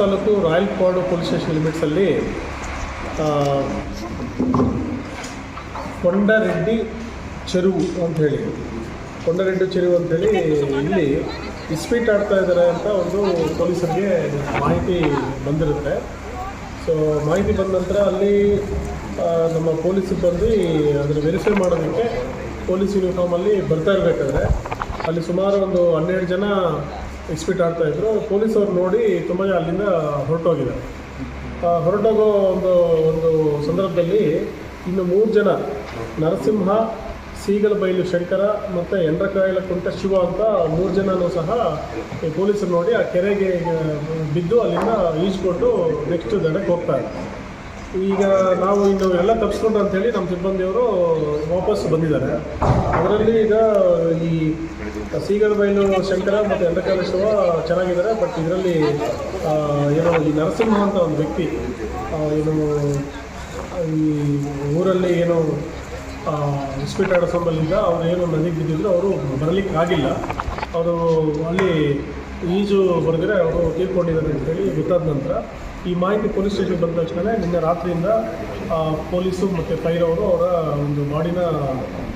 Taluk Rayalpadu police station ಲಿಮಿಟ್ಸಲ್ಲಿ ಕೊಂಡರೆಡ್ಡಿ ಚೆರುವು ಹೇಳಿ. ಕೊಂಡರೆಡ್ಡಿ ಚೆರುವು ಅಂತೇಳಿ ಇಲ್ಲಿ ಇಸ್ಪೀಟ್ ಆಡ್ತಾ ಇದ್ದಾರೆ ಅಂತ ಒಂದು ಪೊಲೀಸರಿಗೆ ಮಾಹಿತಿ ಬಂದಿರುತ್ತೆ. ಸೊ ಮಾಹಿತಿ ಬಂದ ನಂತರ ಅಲ್ಲಿ ನಮ್ಮ ಪೊಲೀಸ್ ಸಿಬ್ಬಂದಿ ಅದನ್ನು ವೆರಿಫೈ ಮಾಡೋದಕ್ಕೆ ಪೊಲೀಸ್ ಯೂನಿಫಾರ್ಮಲ್ಲಿ ಬರ್ತಾ ಇರಬೇಕಾದ್ರೆ, ಅಲ್ಲಿ ಸುಮಾರು ಒಂದು ಹನ್ನೆರಡು ಜನ ಇಸ್ಪೀಟ್ ಇದ್ದರು ಪೊಲೀಸವ್ರು ನೋಡಿ ತುಂಬ ಜನ ಅಲ್ಲಿಂದ ಹೊರಟೋಗಿದ್ದಾರೆ. ಹೊರಟೋಗೋ ಒಂದು ಒಂದು ಸಂದರ್ಭದಲ್ಲಿ ಇನ್ನು ಮೂರು ಜನ, ನರಸಿಂಹ ಸೀಗಲಬೈಲು ಶಂಕರ ಮತ್ತು ಎಂಡ್ರಕಾಯಲ ಕುಂಟ ಶಿವ ಅಂತ ಮೂರು ಜನನೂ ಸಹ ಪೊಲೀಸರು ನೋಡಿ ಆ ಕೆರೆಗೆ ಬಿದ್ದು ಅಲ್ಲಿಂದ ಈಜ್ಕೊಂಡು ನೆಕ್ಸ್ಟ್ ದಡಕ್ಕೆ ಹೋಗ್ತಾರೆ. ಈಗ ನಾವು ಇನ್ನು ಎಲ್ಲ ತಪ್ಪಿಸ್ಕೊಂಡು ಅಂತೇಳಿ ನಮ್ಮ ಸಿಬ್ಬಂದಿಯವರು ವಾಪಸ್ ಬಂದಿದ್ದಾರೆ. ಅದರಲ್ಲಿ ಈಗ ಈ ಸೀಗಲಬೈಲು ಶಂಕರ ಮತ್ತು ಎಂಡಕಾಲೇಶ್ವರ ಶಿವ ಚೆನ್ನಾಗಿದ್ದಾರೆ, ಬಟ್ ಇದರಲ್ಲಿ ಏನೋ ಈ ನರಸಿಂಹ ಅಂತ ಒಂದು ವ್ಯಕ್ತಿ ಏನು, ಈ ಊರಲ್ಲಿ ಏನು ಇಸ್ಪೀಟ್ ಆಡೋ ಸಂಬಂಧಿಂದ ಅವರು ಏನು ನದಿಗೆ ಬಿದ್ದಿದ್ರು ಅವರು ಬರಲಿಕ್ಕೆ ಆಗಿಲ್ಲ ಅವರು ಅಲ್ಲಿ ಈಜು ಬರೆದ್ರೆ ಅವರು ತೀರ್ಕೊಂಡಿದ್ದಾರೆ ಅಂತೇಳಿ ಗೊತ್ತಾದ ನಂತರ ಈ ಮಾಹಿತಿ ಪೊಲೀಸ್ ಸ್ಟೇಷನ್ಗೆ ಬಂದ ತಕ್ಷಣ ನಿನ್ನೆ ರಾತ್ರಿಯಿಂದ ಪೊಲೀಸು ಮತ್ತು ಫೈರ್ ಅವರು ಅವರ ಒಂದು ಬಾಡಿನ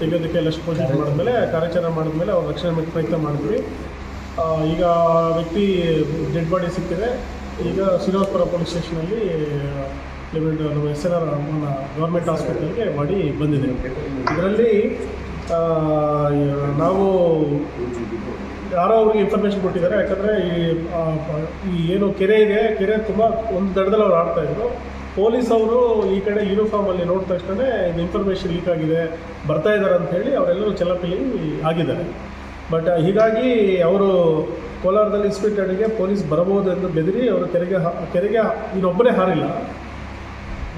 ತೆಗೆಯೋದಕ್ಕೆ ಎಲ್ಲ ಪೋಷಣೆ ಮಾಡಿದ್ಮೇಲೆ ಕಾರ್ಯಾಚರಣೆ ಮಾಡಿದ್ಮೇಲೆ ಅವ್ರ ರಕ್ಷಣೆ ಪ್ರಯತ್ನ ಮಾಡಿದ್ವಿ ಈಗ ವ್ಯಕ್ತಿ ಡೆಡ್ ಬಾಡಿ ಸಿಕ್ಕಿದೆ. ಈಗ ಶ್ರೀನಿವಾಸಪುರ ಪೊಲೀಸ್ ಸ್ಟೇಷನಲ್ಲಿ ಲಿಮಿಟ್ ನಮ್ಮ ಎಸ್ ಎನ್ ಆರ್ ಗೌರ್ಮೆಂಟ್ ಹಾಸ್ಪಿಟಲ್ಗೆ ಮಾಡಿ ಬಂದಿದೆ. ಇದರಲ್ಲಿ ನಾವು ಯಾರೋ ಅವ್ರಿಗೆ ಇನ್ಫಾರ್ಮೇಷನ್ ಕೊಟ್ಟಿದ್ದಾರೆ. ಯಾಕಂದರೆ ಈ ಈ ಏನು ಕೆರೆ ಇದೆ, ಕೆರೆ ತುಂಬ ಒಂದು ದಡದಲ್ಲಿ ಅವ್ರು ಆಡ್ತಾ ಇದ್ರು. ಪೊಲೀಸ್ ಅವರು ಈ ಕಡೆ ಯೂನಿಫಾರ್ಮಲ್ಲಿ ನೋಡಿದ ತಕ್ಷಣ ಇದು ಇನ್ಫಾರ್ಮೇಷನ್ ಲೀಕ್ ಆಗಿದೆ, ಬರ್ತಾ ಇದ್ದಾರೆ ಅಂತ ಹೇಳಿ ಅವರೆಲ್ಲರೂ ಚೆಲ್ಲಪಿಲ್ಲಿ ಆಗಿದ್ದಾರೆ. ಬಟ್ ಹೀಗಾಗಿ ಅವರು ಕೋಲಾರದಲ್ಲಿ ಇನ್ಸ್ಪೆಕ್ಟರ್ಗೆ ಪೊಲೀಸ್ ಬರಬಹುದು ಎಂದು ಬೆದರಿ ಅವರು ಕೆರೆಗೆ ಕೆರೆಗೆ ಇನ್ನೊಬ್ಬರೇ ಹಾರಿಲ್ಲ.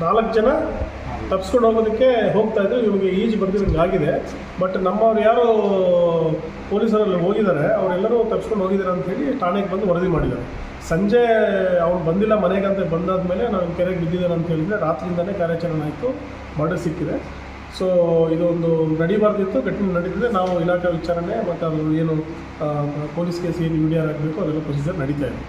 ನಾಲ್ಕು ಜನ ತಪ್ಸ್ಕೊಂಡು ಹೋಗೋದಕ್ಕೆ ಹೋಗ್ತಾ ಇದ್ರು. ಇವಾಗ ಈಜು ಬಂದಿರೋಂಗೆ ಆಗಿದೆ. ಬಟ್ ನಮ್ಮವ್ರು ಯಾರು ಪೊಲೀಸರಲ್ಲಿ ಹೋಗಿದ್ದಾರೆ. ಅವರೆಲ್ಲರೂ ತಪ್ಪಿಸ್ಕೊಂಡು ಹೋಗಿದ್ದಾರೆ ಅಂತೇಳಿ ಠಾಣೆಗೆ ಬಂದು ವರದಿ ಮಾಡಿದ್ದಾರೆ. ಸಂಜೆ ಅವ್ನು ಬಂದಿಲ್ಲ ಮನೆಗೆ ಅಂತ ಬಂದಾದ್ಮೇಲೆ ನಾವು ಕೆರೆಗೆ ಬಿದ್ದಿದ್ದಾರೆ ಅಂತ ಹೇಳಿದರೆ ರಾತ್ರಿಯಿಂದನೇ ಕಾರ್ಯಾಚರಣೆ ಆಯಿತು. ಮರ್ಡರ್ ಸಿಕ್ಕಿದೆ. ಸೊ ಇದೊಂದು ನಡಿಬಾರ್ದಿತ್ತು. ಘಟನೆ ನಡೀತಿದೆ. ನಾವು ಇಲಾಖೆ ವಿಚಾರಣೆ, ಮತ್ತು ಅದು ಏನು ಪೊಲೀಸ್ ಕೇಸ್ ಏನು ಮೀಡಿಯಾ ಆಗಬೇಕು, ಅದೆಲ್ಲ ಪ್ರೊಸೀಜರ್ ನಡೀತಾ ಇದೆ.